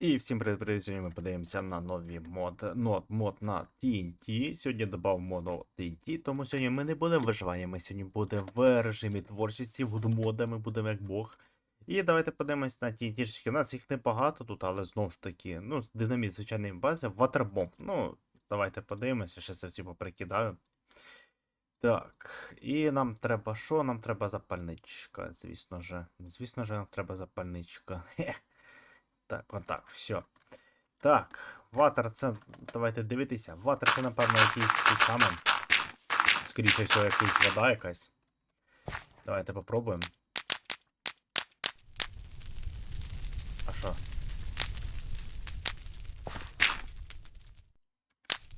І всім привіт! Сьогодні ми подивимося на нові мод, нод, мод на TNT. Сьогодні додав моду TNT, тому сьогодні ми не будемо виживання, ми сьогодні будемо в режимі творчості, в мода, ми будемо як Бог. І давайте подивимось на TNT. У нас їх небагато тут, але знову ж таки, ну, динаміт, звичайний базі, ватербомб. Ну, давайте подивимося, ще це всі поприкидаю. Так, і нам треба що? Нам треба запальничка, звісно же. Звісно же, нам треба запальничка. Хе. Так, отак, все. Так, ватер це. Давайте дивитися. Ватер це, напевно, якийсь цей саме. Скоріше всього, якась вода якась. Давайте попробуємо. А що?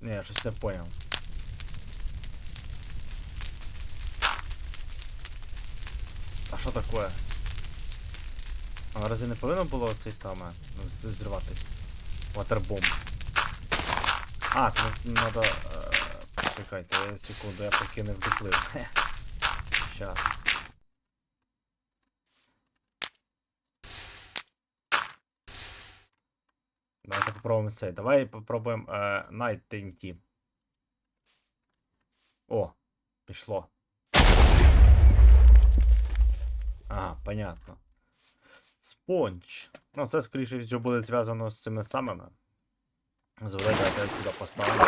Ні, я щось не поняв. А що таке? А разве не повинно було цей саме ну, зриватись? Ватербомб. А, це треба. Е, чекайте, секунду, я поки не. Щас. Давайте попробуємо цей. Давай попробуємо е, Night TNT. О, пішло. Ага, понятно. Спонж. Ну, це, скоріше всього, буде зв'язано з цими самими. Зведе, давайте сюди поставимо.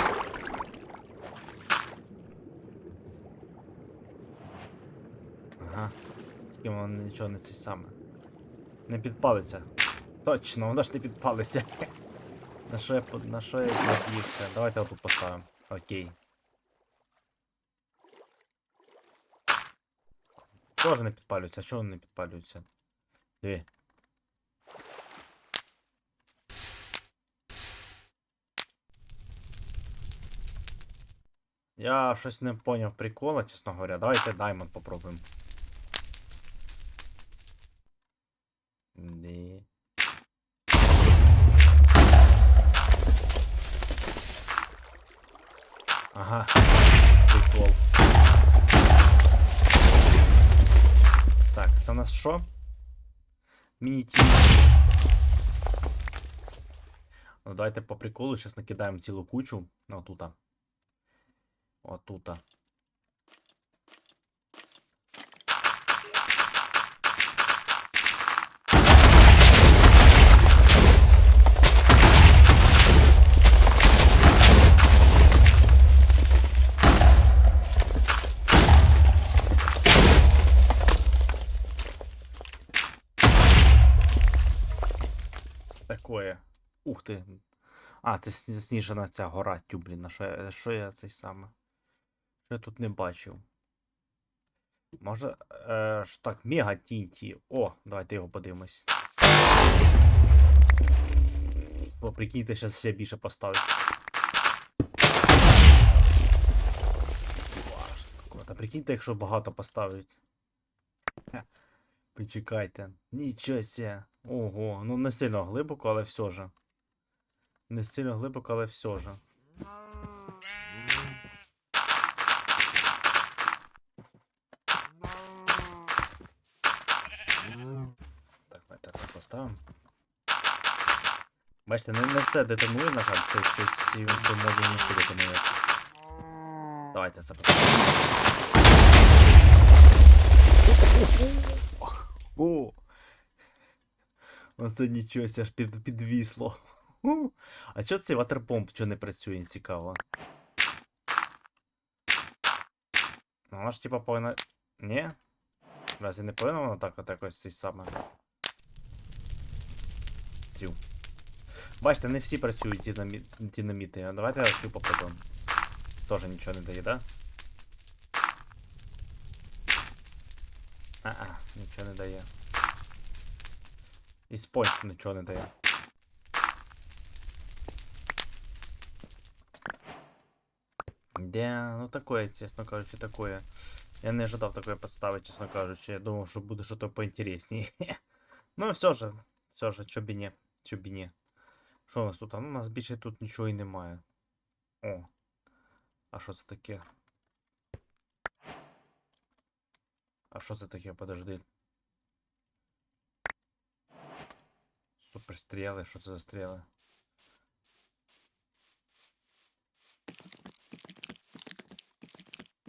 Ага. Тільки воно нічого не це саме. Не підпалиться. Точно, воно ж не підпалиться. На що я, на що я надіявся? Давайте отут поставимо. Окей. Тоже не підпалюється. А чого не підпалюються? Диви. Я щось не поняв прикола, чесно говоря. Давайте Даймонд попробуємо. Ні. Ага. Прикол. Так, це у нас що? Міні-ті. Ну, давайте по приколу зараз накидаємо цілу кучу. Ну, отута. Отута. Такое. Ух ти. А, це сні- засніжена ця гора, тю, блін. На що я, що я цей саме? Що я тут не бачив? Може. Е, так, мега тінті. О, давайте його подивимось. О, прикиньте, зараз ще більше таке? Та прикиньте, якщо багато поставить. Почекайте. Нічого ся. Ого, ну не сильно глибоко, але все же. Не сильно глибоко, але все же. Так, давайте так поставимо. Бачите, не, не все детонує, на жаль, щось ці моді не все детонує. Давайте це поставимо. О! Оце нічого аж під, підвісло. А чого цей ватербомб чого не працює, цікаво? Ну, вона ж типа повинна. Ні? Разве не повинна вона так от якось цей саме. Тю. Бачите, не всі працюють динамі... динаміти. А Давайте я цю попробуємо. Тоже нічого не дає, да? А-а, нічого не дає. І спойт нічого не дає. Да, ну такое, чесно кажучи, такое. Я не ожидав такое поставити, чесно кажучи. Я думав, що буде щось поінтересніше. ну, все же, все же, чо б Чо б ні. Що у нас тут? А ну, у нас більше тут нічого і немає. О. А що це таке? А що це таке? Подожди. Суперстріли, що це за стріли?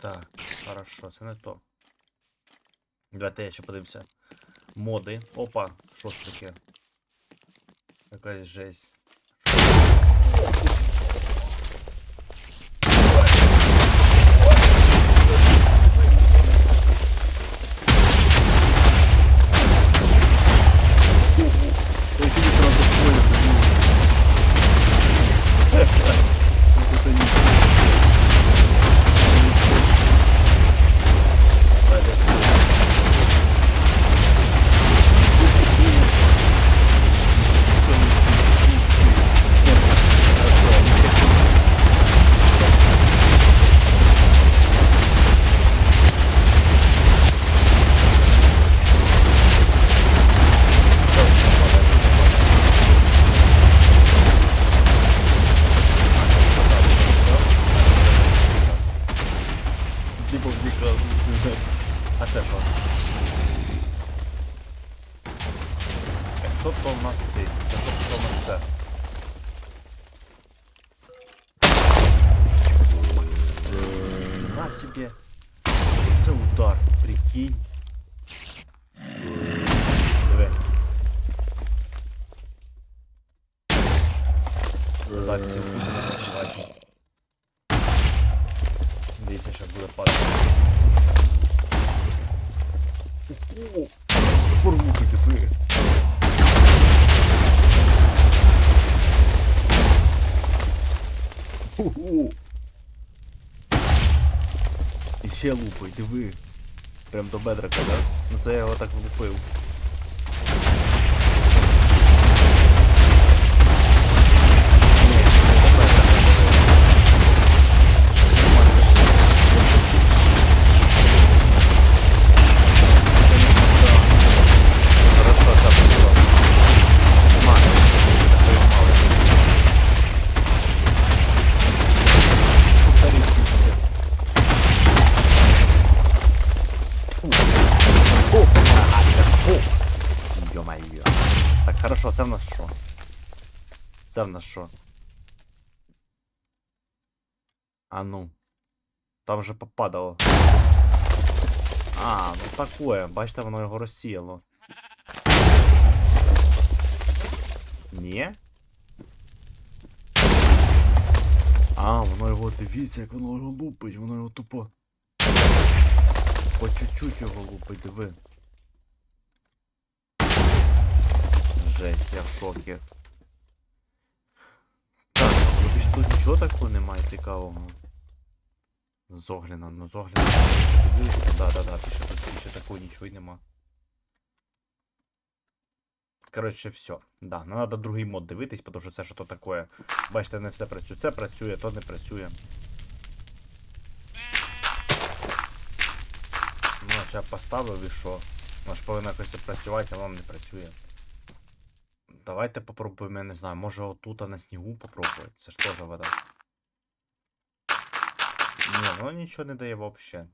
Так, хорошо, це не то. Давайте я ще подивимося. Моди. Опа, що це таке? Якась жесть. На собі. Це удар, прикинь. Диви. Задці вкусимо, лупить, диви. Прям до бедрака, да? Ну це я його так влупив. Це в нас що? А ну. Там вже попадало. А, ну такое. Бачите, воно його розсіяло. Ні? А, воно його, дивіться, як воно його лупить, воно його тупо. По чуть-чуть його лупить, диви. Жесть, я в шокі. Тут нічого такого немає цікавого. Зогляна, ну зогляна. Дивися, да-да-да, більше тут більше такого нічого й нема. Коротше, все. Да, ну треба другий мод дивитись, тому що це що то таке. Бачите, не все працює. Це працює, то не працює. Ну, я поставив і що? Воно ж повинно якось працювати, а воно не працює. Давайте попробуємо, я не знаю, може отут на снігу попробувати. Це ж теж вода. Ні, воно нічого не дає взагалі.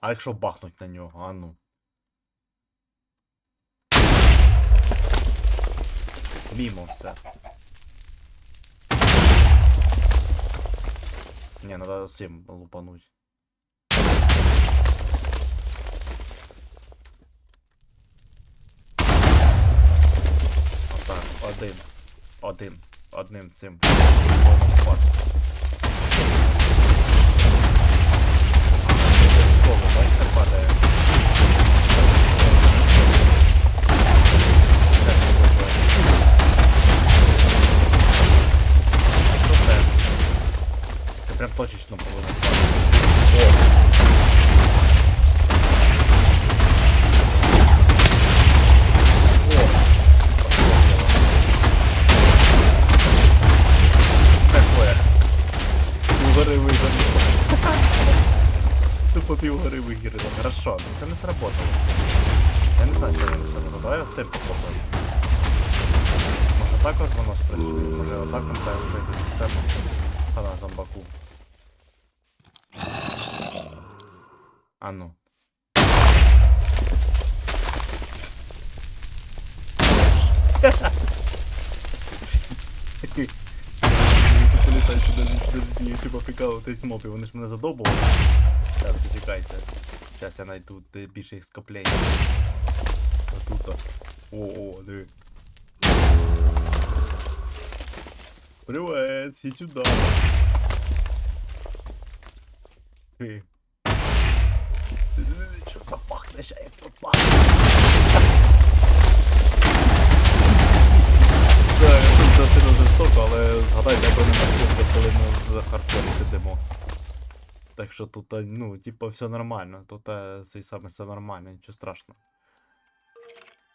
А якщо бахнуть на нього, а ну. Мімо все. Не, надо цим лупануть. Отак, один. Один. Одним цим. Хана зомбаку. А ну. Політай сюди, подожди, я типа прикалуватись мопі, вони ж мене задобували. Так, почекайте. Зараз я знайду де більше їх скоплень. А тут. О, о, диви. Привет, всі сюди. Ти. Що ще як тут пахне? Це сильно жорстоко, але згадайте, як вони нас коли ми за хардкорі сидимо. Так що тут, ну, типа, все нормально. Тут цей саме все нормально, нічого страшного.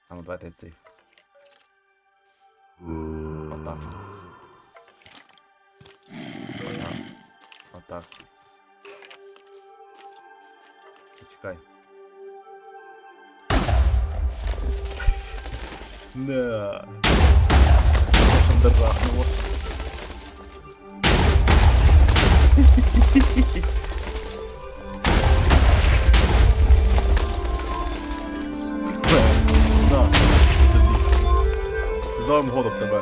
А ну давайте цей. Отак. Отак. Отак. Чекай. Да. Державного. Да, тобі. Годом тебе.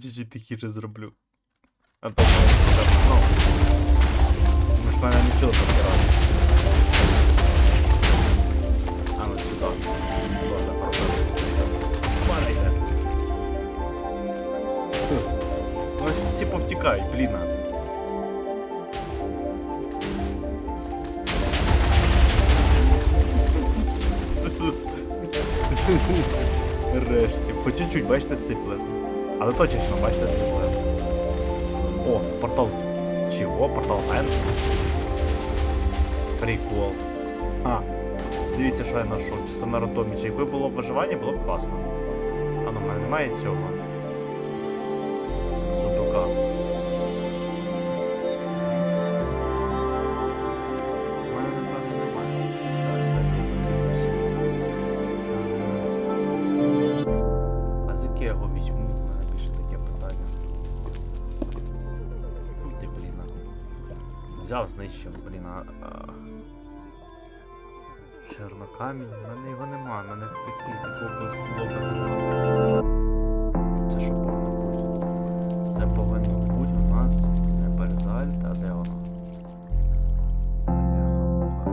Чуть-чуть тихіше зроблю. А то ну. Ми ж мене не чули перший раз. А ну сюди. Падайте. Ну всі повтікають, блін. Решті. По чуть-чуть, бачите, сипле. Але точечно, бачите, сипле. О, портал. Чого? Портал Н. Прикол. А, дивіться, що я знайшов. Чисто на рандомі. Якби було б виживання, було б класно. А ну, немає цього. А. Знищив, блін, а. Чорнокамінь? У мене його нема, у мене з такий такого блока. Це що повинно бути? Це повинно бути у нас не бальзальт, а де воно? Бляха-муха.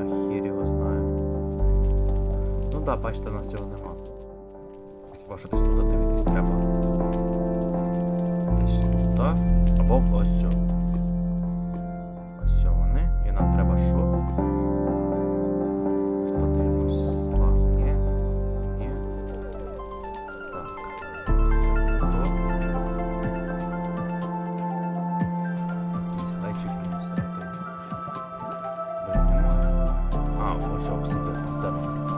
А хір його знає. Да, бачите, нас його нема. Хіба що десь тут дивитись треба. Десь тут. Або ось сьо. А, ось обсидіан. Це. Зараз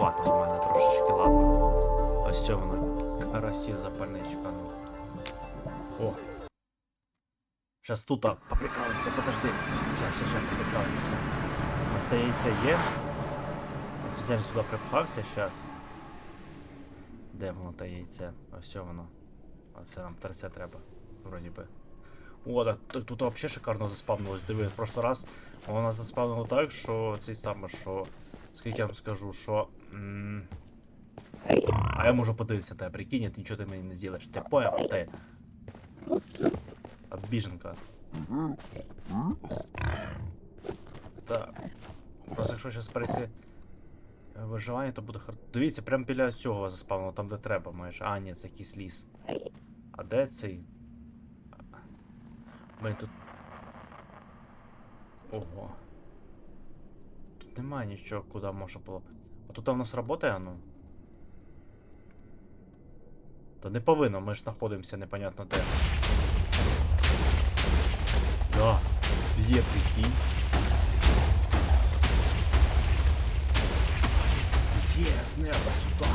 Трошки в мене трошечки, ладно. Ось це вона. Карасі запальничка. Ну. О. Щас тут поприкалимося, подожди. Щас я ще поприкалимося. Нас є. Я спеціально сюди припхався, щас. Де воно те яйце? Ось воно. Оце нам терце треба. Вроді би. О, так тут взагалі шикарно заспавнилось. Диви, в прошлий раз воно заспавнило так, що цей саме, що. Скільки я вам скажу, що. А я можу подивитися тебе, прикинь, ти нічого ти мені не зробиш. Ти поняв, ти. Обіженка. Так. Просто якщо зараз перейти. Виживання то буде хар... Дивіться, прямо біля цього заспавнило, там де треба майже. А, ні, це якийсь ліс. А де цей? Блін, тут. Ого. Тут немає нічого, куди можна було. б. А тут у нас працює, ну? Та не повинно, ми ж знаходимося непонятно де. Да, б'є прикинь. Є, з неба сюди.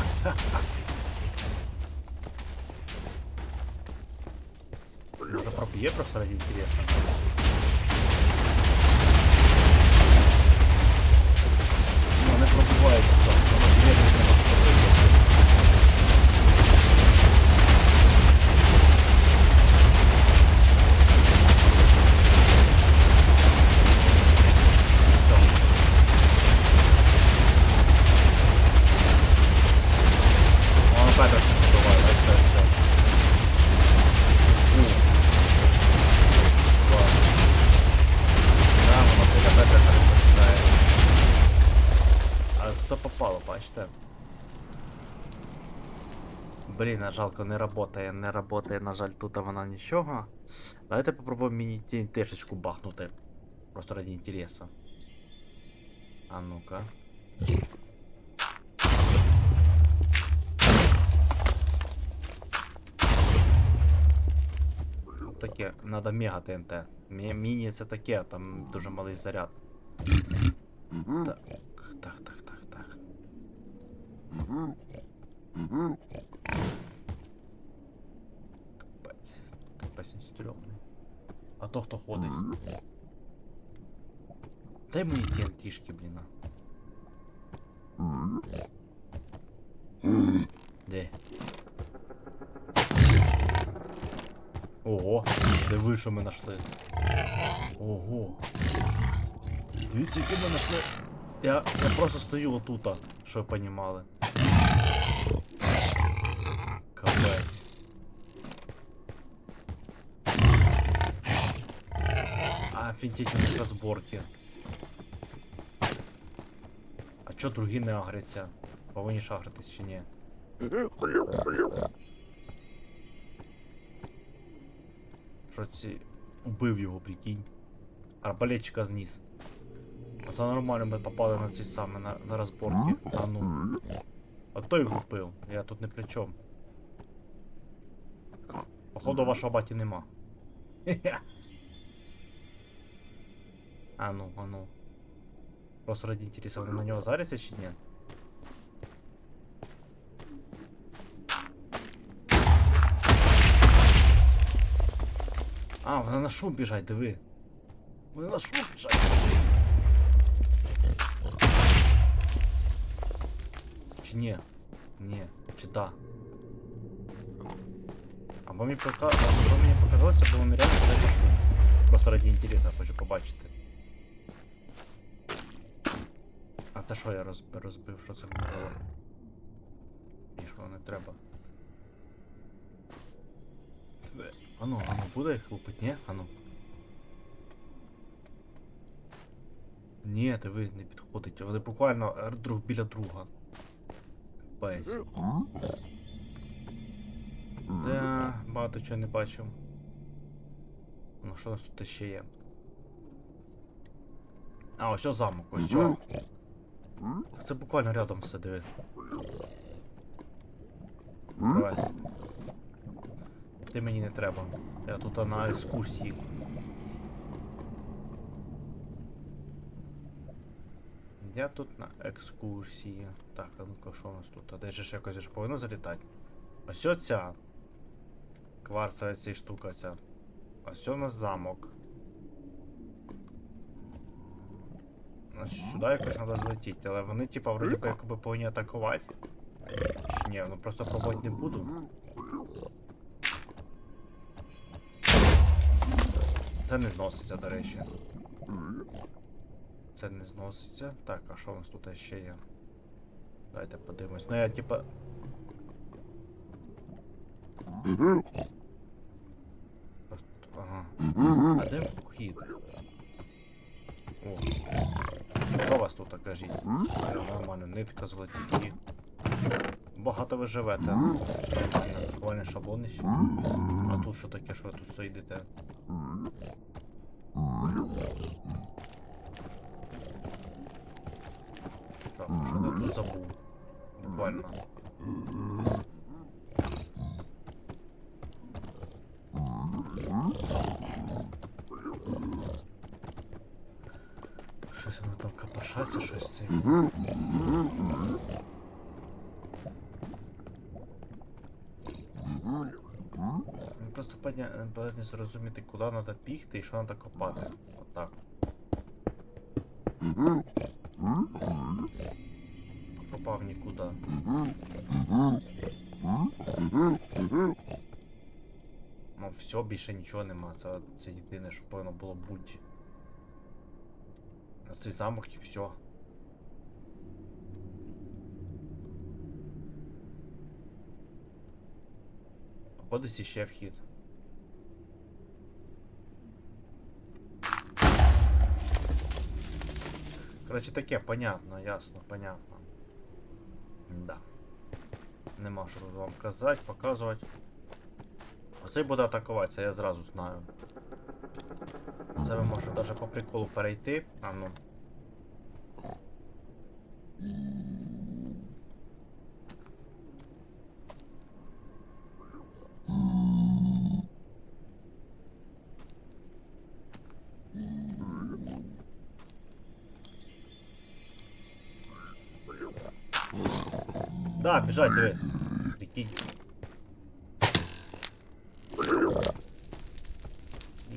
Можно пробье просто ради интереса. Ну, не пробивається попало, бачите? Блін, а жалко, не работає, не работає, на жаль, тут вона нічого. Давайте попробуємо міні тишечку бахнути. Просто ради інтереса. А ну-ка. Таке, надо мега ТНТ. Мі- Міні це таке, там дуже малий заряд. Так, так, так, так, так. Капець. Капець він стрьомний. А то хто ходить? Дай мені TNT-шки, блін. Де? Ого, диви, що ми знайшли. Ого. Дивіться, які ми знайшли. Я, я просто стою отута, щоб ви понімали. Капець. Офігеть розборки. А чо другі не агряться? Повинні ж агритись чи ні? Що ці. Убив його, прикинь. Арбалетчика зніс. Оце нормально ми попали на ці саме на, на розборки. А ну. А їх вбив? Я тут не при чому. Походу вашого баті нема. Хе-хе. А ну, а ну. Просто ради интереса, вони на нього заряться чи ні? А, вони на шум біжать, диви. Вони на шум біжать, диви. Чи ні? Ні, чи да? Або мені пока... Або мені показалося, бо вони реально біжать на шум. Просто ради інтересу хочу побачити. Це що я розбив, розбив? Що це дало? Ні, що не треба. Ану, ану, буде хлопить, ні? Ану. Ні, диви, не підходить. Вони буквально е, друг біля друга. Капець. Да, багато чого не бачив. Ну що у нас тут ще є? А, ось замок, ось цього. Це буквально рядом все, диви. Давай. Ти мені не треба. Я тут на екскурсії. Я тут на екскурсії. Так, а ну-ка, що у нас тут? А де ж якось ж повинно залітати? Ось оця. Кварцева ця штука ця. Ось у нас замок. Сюди якось треба злетіти, але вони, типа, вроді би, якби повинні атакувати. Чи ні, ну просто пробувати не буду. Це не зноситься, до речі. Це не зноситься. Так, а що у нас тут ще є? Давайте подивимось. Ну я типа. Ага. А де вхід? О. Що вас тут кажіть? Все нормально, нитка золоті всі. Багато ви живете. Буквально шаблонище. А тут що таке, що ви тут сидите? Так, що ти тут забув? Буквально. Щось воно там копошаться, щось це. Ну, Просто повинні зрозуміти, куди треба бігти і що треба копати. Отак. Попав нікуди. Ну все, більше нічого нема. Це, це єдине, що повинно було бути. Цей замок і все. Або десь іще вхід. Коротше, таке, понятно, ясно, понятно. Да. Нема що тут вам казати, показувати. Оцей буде атакувати, це я зразу знаю. Це ви можете навіть по приколу перейти. А ну. Да, біжать, диви. Прикинь.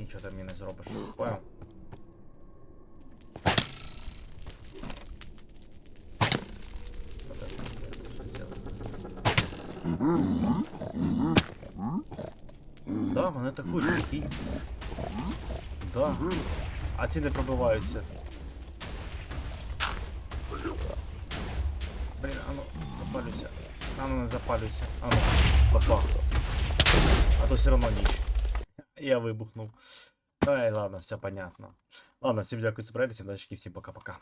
Нічого ти мені не зробиш, понял? Да, вони атакують, прикинь. Да. А ці не пробиваються. Блін, а ну, запалюйся. А ну не запалюйся. А ну, папа. А то все равно ніч. Я вибухнув. Ай, ладно, все понятно. Ладно, всем дякую за перегляд, всем дачки, всем пока-пока.